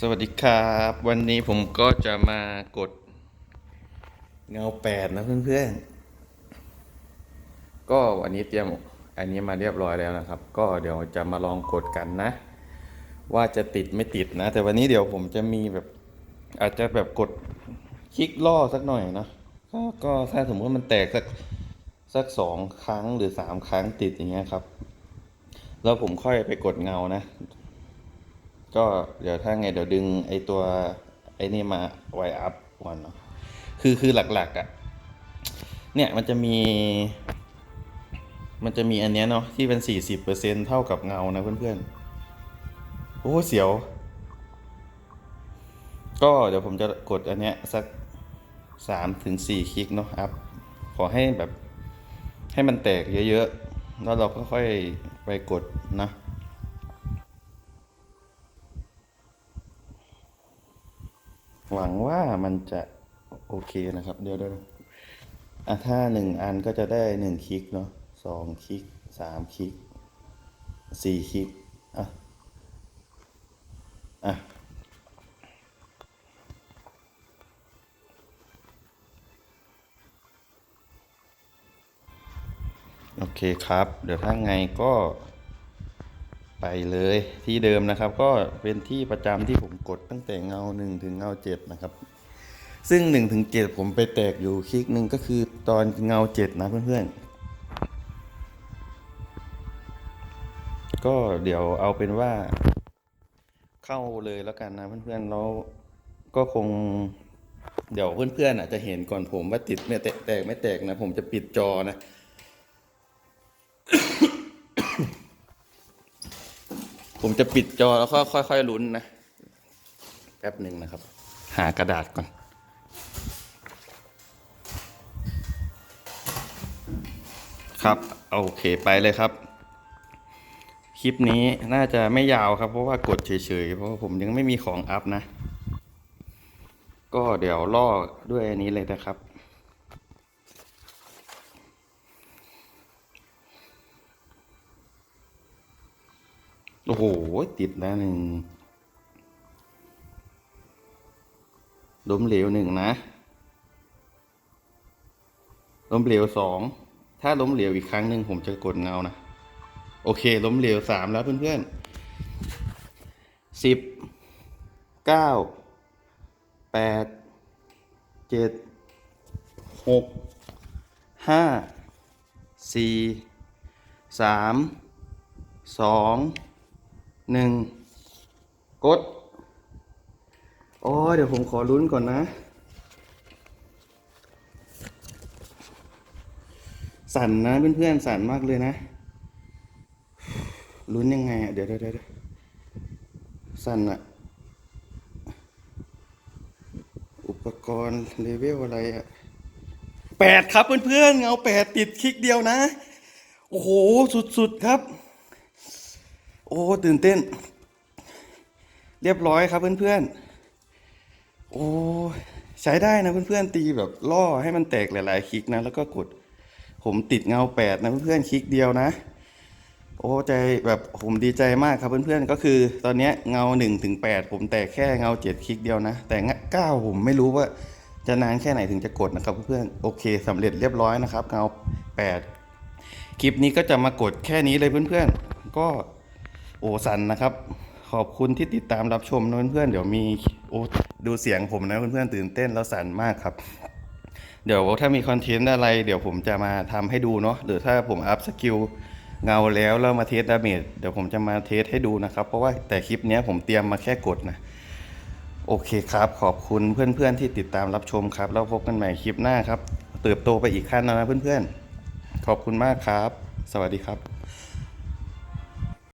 สวัสดีครับ วันนี้ผมก็จะมากดเงาแปดนะเพื่อนๆ ก็วันนี้เตรียมอันนี้มาเรียบร้อยแล้วนะครับ ก็เดี๋ยวจะมาลองกดกันนะ ว่าจะติดไม่ติดนะ แต่วันนี้เดี๋ยวผมจะมีแบบอาจจะแบบกดคลิกล่อสักหน่อยนะก็ก็ถ้าสมมติว่ามันแตกสักสักสองครั้งหรือสามครั้งติดอย่างเงี้ยครับ แล้วผมค่อยไปกดเงานะ ก็เดี๋ยวถ้าไงเดี๋ยวดึงไอตัวไอนี่มาไวอัพก่อนเนาะคือคือหลักๆอะ่ะ เนี่ยมันจะมี มันจะมีอันเนี้ยเนาะที่เป็นสี่สิบเปอร์เซ็นเท่ากับเงานะเพื่อนๆโอ้เสียว ก็เดี๋ยวผมจะกดอันเนี้ยสักสามถึงสี่คลิกเนาะอัพขอให้แบบให้มันแตกเยอะๆ แล้วเราก็ค่อยไปกดนะ หวังว่ามันจะโอเคนะครับ เดี๋ยวเดี๋ยวอะถ้าหนึ่งอันก็จะได้หนึ่งคลิกเนาะสองคลิกสามคลิกสี่คลิกอะอะโอเคครับ เดี๋ยวถ้าไงก็ ไปเลยที่เดิมนะครับ ก็เป็นที่ประจำที่ผมกดตั้งแต่เงาหนึ่งถึงเงาเจ็ดนะครับ ซึ่งหนึ่งถึงเจ็ดผมไปแตกอยู่คลิกหนึ่งก็คือตอนเงาเจ็ดนะเพื่อนๆ ก็เดี๋ยวเอาเป็นว่าเข้าเลยแล้วกันนะเพื่อนๆแล้วก็คงเดี๋ยวเพื่อนๆอาจจะเห็นก่อนผมว่าติดไม่แตกไม่แตกนะ ผมจะปิดจอนะ ผมจะปิดจอแล้วก็ค่อยๆลุ้นนะแป๊บหนึ่งนะครับ หากระดาษก่อน ครับโอเคไปเลยครับ คลิปนี้น่าจะไม่ยาวครับ เพราะว่ากดเฉยๆเพราะว่าผมยังไม่มีของอัพนะ ก็เดี๋ยวล่อด้วยอันนี้เลยนะครับ อ้โห ติดแล้วหนึ่งล้มเหลวหนึ่งนะ ล้มเหลวสอง ถ้าล้มเหลวอีกครั้งหนึ่งผมจะกดเงานะ โอเค ล้มเหลวสามแล้วเพื่อนๆสิบเก้าแปดเจ็ดหกห้าสี่สามสอง หนึ่งกดอ้ยเดี๋ยวผมขอลุ้นก่อนนะ สั่นนะเพื่อนๆสั่นมากเลยนะลุ้นยังไงอะเดี๋ยวเดี๋ยวเดี๋ยวสั่นอะ อุปกรณ์เลเวลอะไรอะแปดครับเพื่อนๆเงาแปดติดคลิกเดียวนะ โอ้โห สุดๆครับ โอ้ ตื่นเต้น เรียบร้อยครับเพื่อนๆ โอ้ ใช้ได้นะเพื่อนๆ ตีแบบล่อให้มันแตกหลาย ๆ คลิกนะ แล้วก็กด ผมติดเงาแปดนะเพื่อนๆ คลิกเดียวนะ โอ้ใจแบบผมดีใจมากครับเพื่อนๆ ก็คือ ตอนนี้เงา1นถึงแปดผมแตกแค่เงาเจ็ดคลิกเดียวนะ แต่เก้าผมไม่รู้ว่าจะนานแค่ไหนถึงจะกดนะครับเพื่อนๆ โอเคสำเร็จเรียบร้อยนะครับเงาแปดคลิปนี้ก็จะมากดแค่นี้เลยเพื่อนๆ ก็ โอ้สันนะครับ ขอบคุณที่ติดตามรับชมนะเพื่อนๆเดี๋ยวมีโอ้ดูเสียงผมนะเพื่อนๆตื่นเต้นแล้วสันมากครับ เดี๋ยวถ้ามีคอนเทนต์อะไร เดี๋ยวผมจะมาทำให้ดูเนาะหรือถ้าผมอัพสกิลเงาแล้วแล้วมาเทสดาเมจเดี๋ยวผมจะมาเทสให้ดูนะครับ เพราะว่าแต่คลิปนี้ผมเตรียมมาแค่กดนะ โอเคครับ ขอบคุณเพื่อนๆที่ติดตามรับชมครับ แล้วพบกันใหม่คลิปหน้าครับ เติบโตไปอีกขั้นแล้วนะเพื่อนๆ ขอบคุณมากครับ สวัสดีครับ